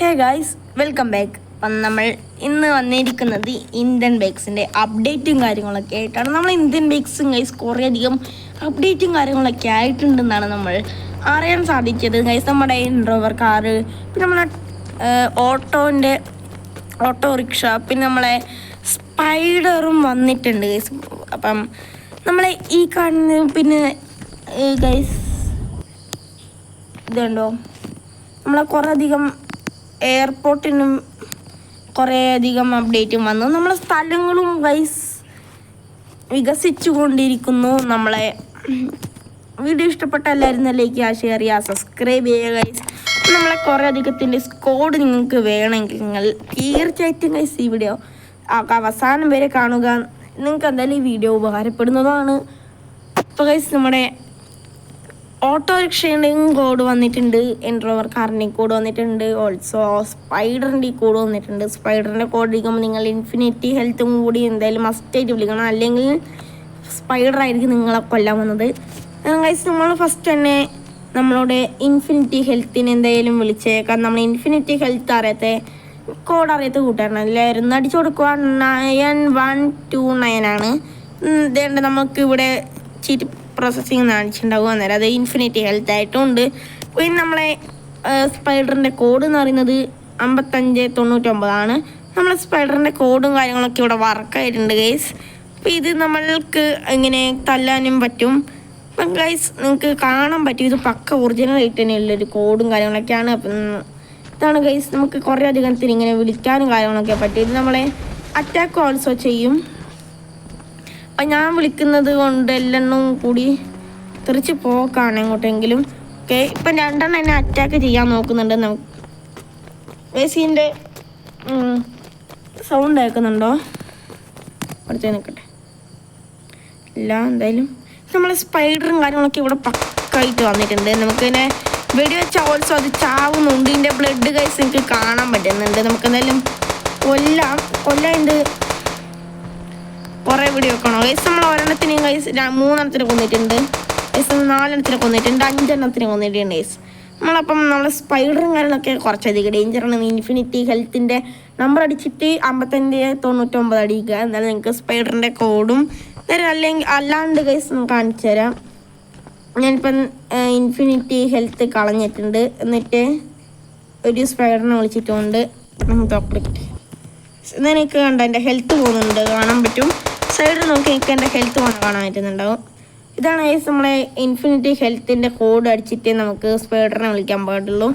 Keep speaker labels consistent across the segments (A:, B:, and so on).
A: Hey guys welcome back അപ്പം നമ്മൾ ഇന്ന് വന്നിരിക്കുന്നത് ഇന്ത്യൻ ബൈക്സിന്റെ അപ്ഡേറ്റും കാര്യങ്ങളൊക്കെ ആയിട്ടാണ്. നമ്മൾ ഇന്ത്യൻ ബൈക്സും ഗൈസ് കുറേയധികം അപ്ഡേറ്റും കാര്യങ്ങളൊക്കെ ആയിട്ടുണ്ടെന്നാണ് നമ്മൾ അറിയാൻ സാധിച്ചത്. ഗൈസ് നമ്മുടെ ഇൻഡ്രോവർ കാറ് പിന്നെ നമ്മളെ ഓട്ടോന്റെ ഓട്ടോറിക്ഷ പിന്നെ നമ്മളെ സ്പൈഡറും വന്നിട്ടുണ്ട് ഗൈസ് അപ്പം നമ്മളെ ഈ കാണുന്ന പിന്നെ ഗൈസ് ഇതുണ്ടോ? നമ്മളെ കുറേ അധികം എയർപോർട്ടിനും കുറേ അധികം അപ്ഡേറ്റും വന്നു. നമ്മളെ സ്ഥലങ്ങളും വൈസ് വികസിച്ചു കൊണ്ടിരിക്കുന്നു നമ്മളെ വീഡിയോ ഇഷ്ടപ്പെട്ട എല്ലാവരും ലൈക്ക് ചെയ്യുക ഷെയർ ചെയ്യുക സബ്സ്ക്രൈബ് ചെയ്യുക ഗൈസ് നമ്മളെ കുറേ അധികത്തിന്റെ സ്കോഡ് നിങ്ങൾക്ക് വേണമെങ്കിൽ നിങ്ങൾ തീർച്ചയായിട്ടും ഗൈസ് ഈ വീഡിയോ അവസാനം വരെ കാണുക. നിങ്ങൾക്ക് എന്തായാലും ഈ വീഡിയോ ഉപകാരപ്പെടുന്നതാണ്. അപ്പോൾ ഗൈസ് നമ്മുടെ ഓട്ടോറിക്ഷയുടെയും കോഡ് വന്നിട്ടുണ്ട്. എൻട്രോവർ കാറിന്റെ കോഡ് വന്നിട്ടുണ്ട്. ഓൾസോ സ്പൈഡറിന്റെ കോഡ് വന്നിട്ടുണ്ട്. സ്പൈഡറിന്റെ കോഡ് ഇരിക്കുമ്പോൾ നിങ്ങൾ ഇൻഫിനിറ്റി ഹെൽത്തും കൂടി എന്തായാലും മസ്റ്റായിട്ട് വിളിക്കണം. അല്ലെങ്കിൽ സ്പൈഡർ ആയിരിക്കും നിങ്ങളെ കൊല്ലാൻ വന്നത്. ഗൈസ് നമ്മൾ ഫസ്റ്റ് തന്നെ നമ്മളോട് ഇൻഫിനിറ്റി ഹെൽത്തിന് എന്തായാലും വിളിച്ചേക്കാം നമ്മൾ ഇൻഫിനിറ്റി ഹെൽത്ത് അറിയാത്ത കോഡ് അറിയാത്ത കൂട്ടാണ് എല്ലാവരും അടിച്ചു കൊടുക്കുക. നയൻ വൺ ടു നയൻ ആണ്. ഇതേണ്ട നമുക്ക് ഇവിടെ ചീറ്റ് പ്രോസസ്സിങ് കാണിച്ചിട്ടുണ്ടാവും. അന്നേരം അത് ഇൻഫിനിറ്റി ഹെൽത്ത് ആയിട്ടുണ്ട് പിന്നെ നമ്മളെ സ്പൈഡറിന്റെ കോഡ് എന്ന് പറയുന്നത് അമ്പത്തഞ്ച് തൊണ്ണൂറ്റൊമ്പതാണ്. നമ്മളെ സ്പൈഡറിന്റെ കോഡും കാര്യങ്ങളൊക്കെ ഇവിടെ വർക്കായിട്ടുണ്ട് ഗൈസ് അപ്പോൾ ഇത് നമ്മൾക്ക് ഇങ്ങനെ തല്ലാനും പറ്റും. അപ്പം ഗൈസ് നിങ്ങൾക്ക് കാണാൻ പറ്റും. ഇത് പക്ക ഒറിജിനൽ ആയിട്ട് തന്നെയുള്ളൊരു കോഡും കാര്യങ്ങളൊക്കെയാണ്. അപ്പം ഇതാണ് ഗൈസ് നമുക്ക് കുറേ അധികത്തിന് ഇങ്ങനെ വിളിക്കാനും കാര്യങ്ങളൊക്കെ പറ്റും ഇത് നമ്മളെ അറ്റാക്ക് ഓൾസോ ചെയ്യും. അപ്പം ഞാൻ വിളിക്കുന്നത് കൊണ്ട് എല്ലെണ്ണവും കൂടി തെറിച്ച് പോക്കാണ് എങ്ങോട്ടെങ്കിലും. ഓക്കെ ഇപ്പം രണ്ടെണ്ണം എന്നെ അറ്റാക്ക് ചെയ്യാൻ നോക്കുന്നുണ്ട്. നമുക്ക് വേസീന്റെ സൗണ്ട് കേൾക്കുന്നുണ്ടോ? അടുത്ത് നിൽക്കട്ടെ. ഇല്ല എന്തായാലും. നമ്മൾ സ്പൈഡറും കാര്യങ്ങളൊക്കെ ഇവിടെ പക്കായിട്ട് വന്നിട്ടുണ്ട്. നമുക്കിങ്ങനെ വെടിവെച്ച ഓൾസോ അത് ചാവുന്നുണ്ട് ഇതിന്റെ ബ്ലഡ് കൈസ് എനിക്ക് കാണാൻ പറ്റുന്നുണ്ട്. നമുക്ക് എന്തായാലും കൊല്ലാം കൊല്ലാണ്ട് കുറേ വീഡിയോ വെക്കണോ ഗൈസ് നമ്മൾ ഒരെണ്ണത്തിന് ഗൈസ് മൂന്നെണ്ണത്തിന് കൊന്നിട്ടുണ്ട്. ഗൈസ് നാലെണ്ണത്തിന് കൊന്നിട്ടുണ്ട്. അഞ്ചെണ്ണത്തിന് കൊന്നിട്ടുണ്ട് ഗൈസ് നമ്മളപ്പം നമ്മൾ സ്പൈഡറും കാര്യങ്ങളൊക്കെ കുറച്ചധികം ഡേഞ്ചറാണ് ഇൻഫിനിറ്റി ഹെൽത്തിന്റെ നമ്പർ അടിച്ചിട്ട് അമ്പത്തഞ്ച് തൊണ്ണൂറ്റൊമ്പത് അടിക്കുക എന്നാലും നിങ്ങൾക്ക് സ്പൈഡറിന്റെ കോഡും അല്ലെങ്കിൽ അല്ലാണ്ട് ഗൈസ് കാണിച്ചു തരാം. ഞാനിപ്പം ഇൻഫിനിറ്റി ഹെൽത്ത് കളഞ്ഞിട്ടുണ്ട്. എന്നിട്ട് ഒരു സ്പൈഡറിനെ വിളിച്ചിട്ടുണ്ട്. തോപ്പിട്ട് എനിക്ക് കണ്ട? എന്റെ ഹെൽത്ത് പോകുന്നുണ്ട്. കാണാൻ പറ്റും? സൈഡിൽ നോക്കി എനിക്ക് എന്റെ ഹെൽത്ത് വേണം കാണാൻ പറ്റുന്നുണ്ടാവും. ഇതാണ് ഗൈസ് നമ്മളെ ഇൻഫിനിറ്റി ഹെൽത്തിന്റെ കോഡ് അടിച്ചിട്ട് നമുക്ക് സ്പൈഡറിനെ വിളിക്കാൻ പാടുള്ളൂ.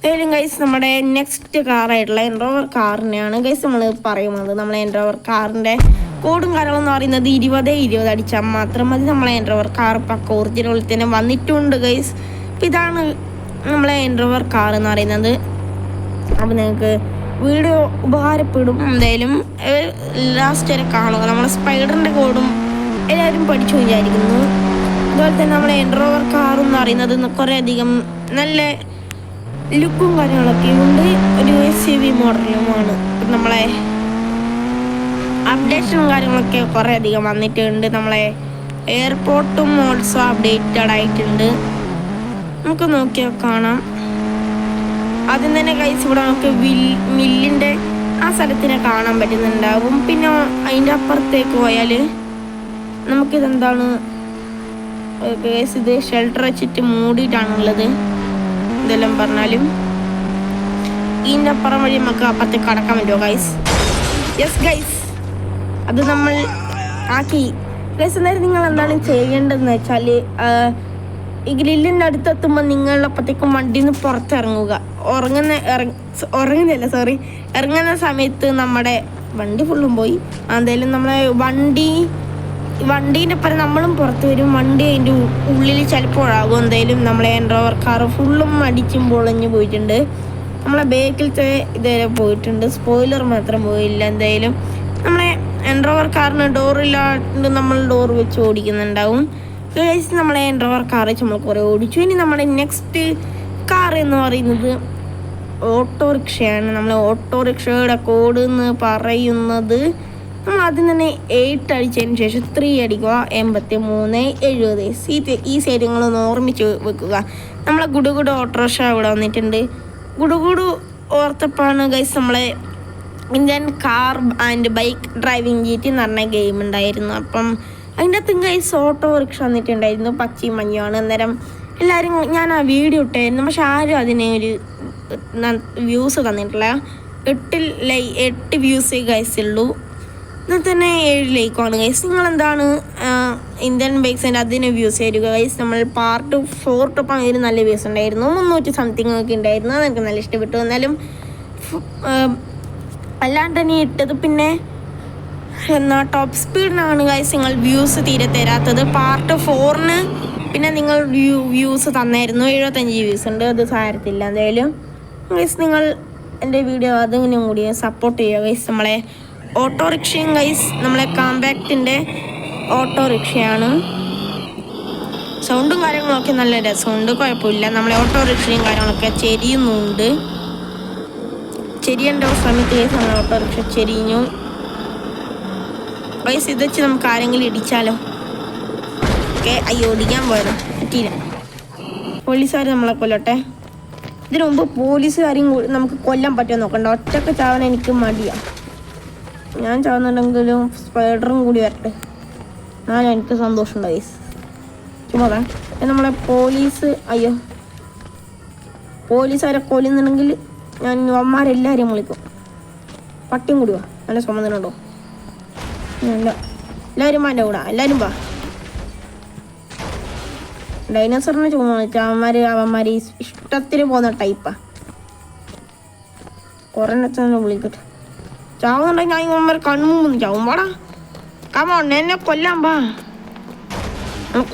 A: ഏതായാലും ഗൈസ് നമ്മുടെ നെക്സ്റ്റ് കാറായിട്ടുള്ള എൻഡ്രോവർ കാറിനെയാണ് ഗൈസ് നമ്മൾ പറയുന്നത് നമ്മളെ എൻഡ്രോവർ കാറിന്റെ കോഡും കാര്യങ്ങളും എന്ന് പറയുന്നത് ഇരുപത് ഇരുപത് അടിച്ചാൽ മാത്രം മതി. നമ്മളെ എൻഡ്രോവർ കാർ പക്ക ഒറിജിനൽ തന്നെ വന്നിട്ടുണ്ട് ഗൈസ് ഇതാണ് നമ്മളെ എൻഡ്രോവർ കാർ എന്ന് പറയുന്നത്. അപ്പം നിങ്ങൾക്ക് വീഡിയോ ഉപകാരപ്പെടും. എന്തായാലും ലാസ്റ്റ് വരെ കാണുക. നമ്മളെ സ്പൈഡറിന്റെ കോഡും എല്ലാവരും പഠിച്ചു വിചാരിക്കുന്നു. അതുപോലെ തന്നെ നമ്മളെ എൻഡ്രോവർ കാർ എന്ന് പറയുന്നത് കുറേ അധികം നല്ല ലുക്കും കാര്യങ്ങളൊക്കെ ഉണ്ട്. ഒരു എസ് സി വി മോഡലുമാണ്. നമ്മളെ അപ്ഡേഷനും കാര്യങ്ങളൊക്കെ കുറേ അധികം വന്നിട്ടുണ്ട്. നമ്മളെ എയർപോർട്ടും ഓൾസോ അപ്ഡേറ്റഡ് ആയിട്ടുണ്ട്. നമുക്ക് നോക്കിയാൽ കാണാം. ആദ്യം തന്നെ കൈസ് ഇവിടെ നമുക്ക് വിൽ മില്ലിന്റെ ആ സ്ഥലത്തിനെ കാണാൻ പറ്റുന്നുണ്ടാവും. പിന്നെ അതിന്റെ അപ്പുറത്തേക്ക് പോയാൽ നമുക്കിതെന്താണ്? കേസ് ഇത് ഷെൽട്ടർ വെച്ചിട്ട് മൂടിയിട്ടാണുള്ളത് ഇതെല്ലാം പറഞ്ഞാലും ഇതിന്റെ അപ്പുറം വഴി നമുക്ക് അപ്പുറത്തേക്ക് കടക്കാൻ പറ്റുമോ ഗൈസ് യെസ് ഗൈസ് അത് നമ്മൾ ആക്കി. ഗൈസ് എന്തായാലും നിങ്ങൾ എന്താണ് ചെയ്യേണ്ടതെന്ന് വെച്ചാൽ ഈ നിങ്ങൾ അപ്പോഴത്തേക്കും വണ്ടിയിൽ നിന്ന് പുറത്തിറങ്ങുക. ഉറങ്ങുന്ന ഉറങ്ങുന്നില്ല സോറി ഇറങ്ങുന്ന സമയത്ത് നമ്മുടെ വണ്ടി ഫുള്ളും പോയി. എന്തായാലും നമ്മളെ വണ്ടി വണ്ടീന്റെ ഒപ്പം നമ്മളും പുറത്ത് വരും. വണ്ടി അതിന്റെ ഉള്ളിൽ ചിലപ്പോഴാകും എന്തായാലും നമ്മളെ എൻഡ്രോവർ കാർ ഫുള്ളും അടിച്ചും പൊളഞ്ഞു പോയിട്ടുണ്ട്. നമ്മളെ ബേക്കിലത്തെ ഇതുവരെ പോയിട്ടുണ്ട്. സ്പോയിലർ മാത്രം പോയില്ല. എന്തായാലും നമ്മളെ എൻഡ്രോവർ കാറിന് ഡോറില്ലാണ്ട് നമ്മൾ ഡോർ വെച്ച് ഓടിക്കുന്നുണ്ടാവും. ഗൈസ് നമ്മളെ കാർ വെച്ച് നമ്മൾ കുറേ ഓടിച്ചു. ഇനി നമ്മുടെ നെക്സ്റ്റ് കാർ എന്ന് പറയുന്നത് ഓട്ടോറിക്ഷയാണ്. നമ്മൾ ഓട്ടോറിക്ഷയുടെ കോഡ് എന്ന് പറയുന്നത് നമ്മൾ ആദ്യം തന്നെ എയ്റ്റ് അടിച്ചതിന് ശേഷം ത്രീ അടിക്കുക എൺപത്തി മൂന്ന് എഴുപത്. ഈ ഈ സൈഡ് നിങ്ങളൊന്ന് ഓർമ്മിച്ച് വെക്കുക. നമ്മളെ ഗുഡുഗുഡു ഓട്ടോറിക്ഷ ഇവിടെ വന്നിട്ടുണ്ട്. ഗുഡുഗുഡു ഓർത്തപ്പാണ് ഗൈസ് നമ്മളെ Indian car and bike driving ജീറ്റ് എന്ന് പറഞ്ഞ ഗെയിം ഉണ്ടായിരുന്നു. അപ്പം അതിന്റെ അകത്ത് ഗൈസ് ഓട്ടോ റിക്ഷ വന്നിട്ടുണ്ടായിരുന്നു പച്ചയും മഞ്ഞുമാണ് അന്നേരം എല്ലാവരും ഞാൻ ആ വീഡിയോ ഇട്ടായിരുന്നു. പക്ഷെ ആരും അതിനെ ഒരു വ്യൂസ് തന്നിട്ടില്ല. എട്ട് ലൈ എട്ട് വ്യൂസ് ഗൈസ് ഉള്ളൂ. എന്നാൽ തന്നെ ഏഴ് ലൈക്കാണ് ഗൈസ് നിങ്ങൾ എന്താണ് ഇന്ത്യൻ ബൈക്സിന്റെ അതിന് വ്യൂസ് തരിക? ഗൈസ് നമ്മൾ പാർട്ട് ഫോർ ടോപ്പ് അതിന് നല്ല വ്യൂസ് ഉണ്ടായിരുന്നു. മുന്നൂറ്റി സംതിങ് ഒക്കെ ഉണ്ടായിരുന്നു. അത് എനിക്ക് നല്ല ഇഷ്ടപ്പെട്ടു. എന്നാലും അല്ലാണ്ട് തന്നെ ഇട്ടത് പിന്നെ എന്നാ ടോപ്പ് സ്പീഡിനാണ് ഗൈസ് നിങ്ങൾ വ്യൂസ് തീരെ തരാത്തത്. പാർട്ട് ഫോറിന് പിന്നെ നിങ്ങൾ വ്യൂ വ്യൂസ് തന്നായിരുന്നു. എഴുപത്തഞ്ച് വ്യൂസ് ഉണ്ട്. അത് സാരത്തില്ല. എന്തായാലും ഗൈസ് നിങ്ങൾ എന്റെ വീഡിയോ അതിനും കൂടി സപ്പോർട്ട് ചെയ്യുക ഗൈസ് നമ്മളെ ഓട്ടോറിക്ഷയും ഗൈസ് നമ്മളെ കാമ്പാക്റ്റിന്റെ ഓട്ടോറിക്ഷയാണ് സൗണ്ടും കാര്യങ്ങളൊക്കെ നല്ല രസമുണ്ട് കുഴപ്പമില്ല. നമ്മളെ ഓട്ടോറിക്ഷയും കാര്യങ്ങളൊക്കെ ചെരിയുന്നുണ്ട്. ചെരിയേണ്ട സമയത്ത് നമ്മൾ ഓട്ടോറിക്ഷ ചെരിഞ്ഞു. ഗൈസ് ഇത് വെച്ച് നമുക്ക് ആരെങ്കിലും ഇടിച്ചാലോ? ഓക്കെ അയ്യോ ഇടിക്കാൻ പോയത്. പറ്റിയില്ല. പോലീസുകാർ നമ്മളെ കൊല്ലട്ടെ. ഇതിനു മുമ്പ് പോലീസുകാരെയും നമുക്ക് കൊല്ലാൻ പറ്റുമോ നോക്കണ്ട. ഒറ്റയ്ക്ക് ചാവാൻ എനിക്ക് മടിയാണ് ഞാൻ ചാവുന്നുണ്ടെങ്കിലും സ്പൈഡറും കൂടി വരട്ടെ. എന്നാലും എനിക്ക് സന്തോഷമുണ്ട് വയസ്സ് ചുമ്മാ നമ്മളെ പോലീസ് അയ്യോ. പോലീസുകാരെ കൊല്ലുന്നുണ്ടെങ്കിൽ ഞാൻ അമ്മമാരെല്ലാവരെയും വിളിക്കും. പട്ടിയും കൂടിയോ നല്ല സമ്മതനുണ്ടോ എല്ലാവരും വാ കൂടാ. എല്ലാവരും വാ. ഡൈനോസറിനെ അവന്മാര് അവന്മാര് ഈ ഇഷ്ടത്തിന് പോകുന്ന ടൈപ്പാ കുറേ വിളിക്കട്ടെ. ചാവുന്നുണ്ടെങ്കിൽ ഞാൻ ഇവന്മാർ കണ്ണുമുമ്പ് ചാവും. വാടാ. കമോൺ എന്നെ കൊല്ലാൻ വാ.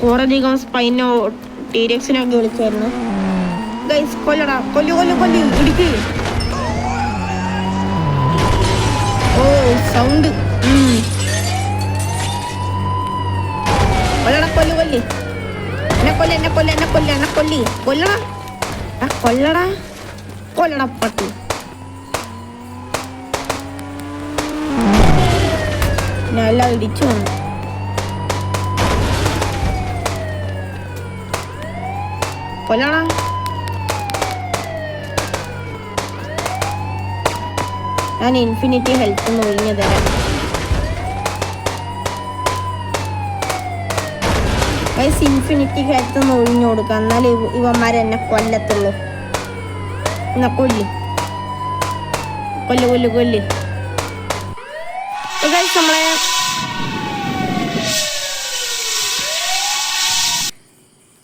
A: കുറേ അധികം സ്പൈനോ ടീരക്സിനൊക്കെ വിളിച്ചായിരുന്നു ഗൈസ് കൊല്ലടാ. കൊല്ലു കൊല്ലു കൊല്ലു. ഇടുക്കി. ഓ സൗണ്ട് കൊല്ലടാ കൊല്ലു കൊല്ലി എന്നെ കൊല്ല എന്നെ കൊല്ല എന്നെ കൊല്ല എന്നെ കൊല്ലി കൊല്ലടാ ആ കൊല്ലടാ കൊല്ലടാ പട്ടി ഞാൻ എല്ലാം ഇടിച്ചു വന്നു കൊല്ലടാ ഞാൻ ഇൻഫിനിറ്റി ഹെൽത്ത് ഒന്ന് ഒഴിഞ്ഞു തരാം വയസ്സ് ഇൻഫിനിറ്റി ഹെൽത്ത് ഒന്ന് ഒഴിഞ്ഞു കൊടുക്കാം എന്നാലേ ഇവ- ഇവന്മാരെ എന്നെ കൊല്ലത്തുള്ളൂ. എന്നാ കൊല്ലി. കൊല്ല് കൊല്ല് കൊല്ല്. നമ്മളെ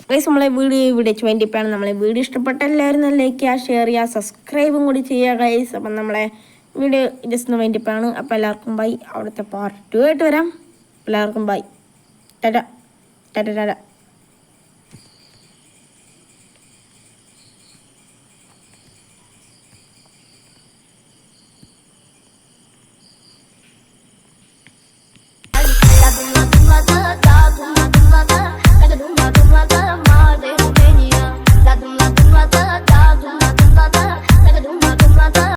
A: ഗൈസ് നമ്മളെ വീഡിയോ ഇവിടെ വേണ്ടിയിട്ടാണ് നമ്മളെ വീഡിയോ ഇഷ്ടപ്പെട്ട എല്ലാവരും ലൈക്ക് ചെയ്യുക ഷെയർ ചെയ്യുക സബ്സ്ക്രൈബും കൂടി ചെയ്യുക ഗൈസ് അപ്പം നമ്മളെ വീഡിയോ ജസ്റ്റ് വേണ്ടിയിട്ടാണ് അപ്പോൾ എല്ലാവർക്കും ബൈ അവിടുത്തെ പാർട്ട് ടു ആയിട്ട് വരാം. എല്ലാവർക്കും ബൈ ടാറ്റ. ടാറ്റ ടാറ്റ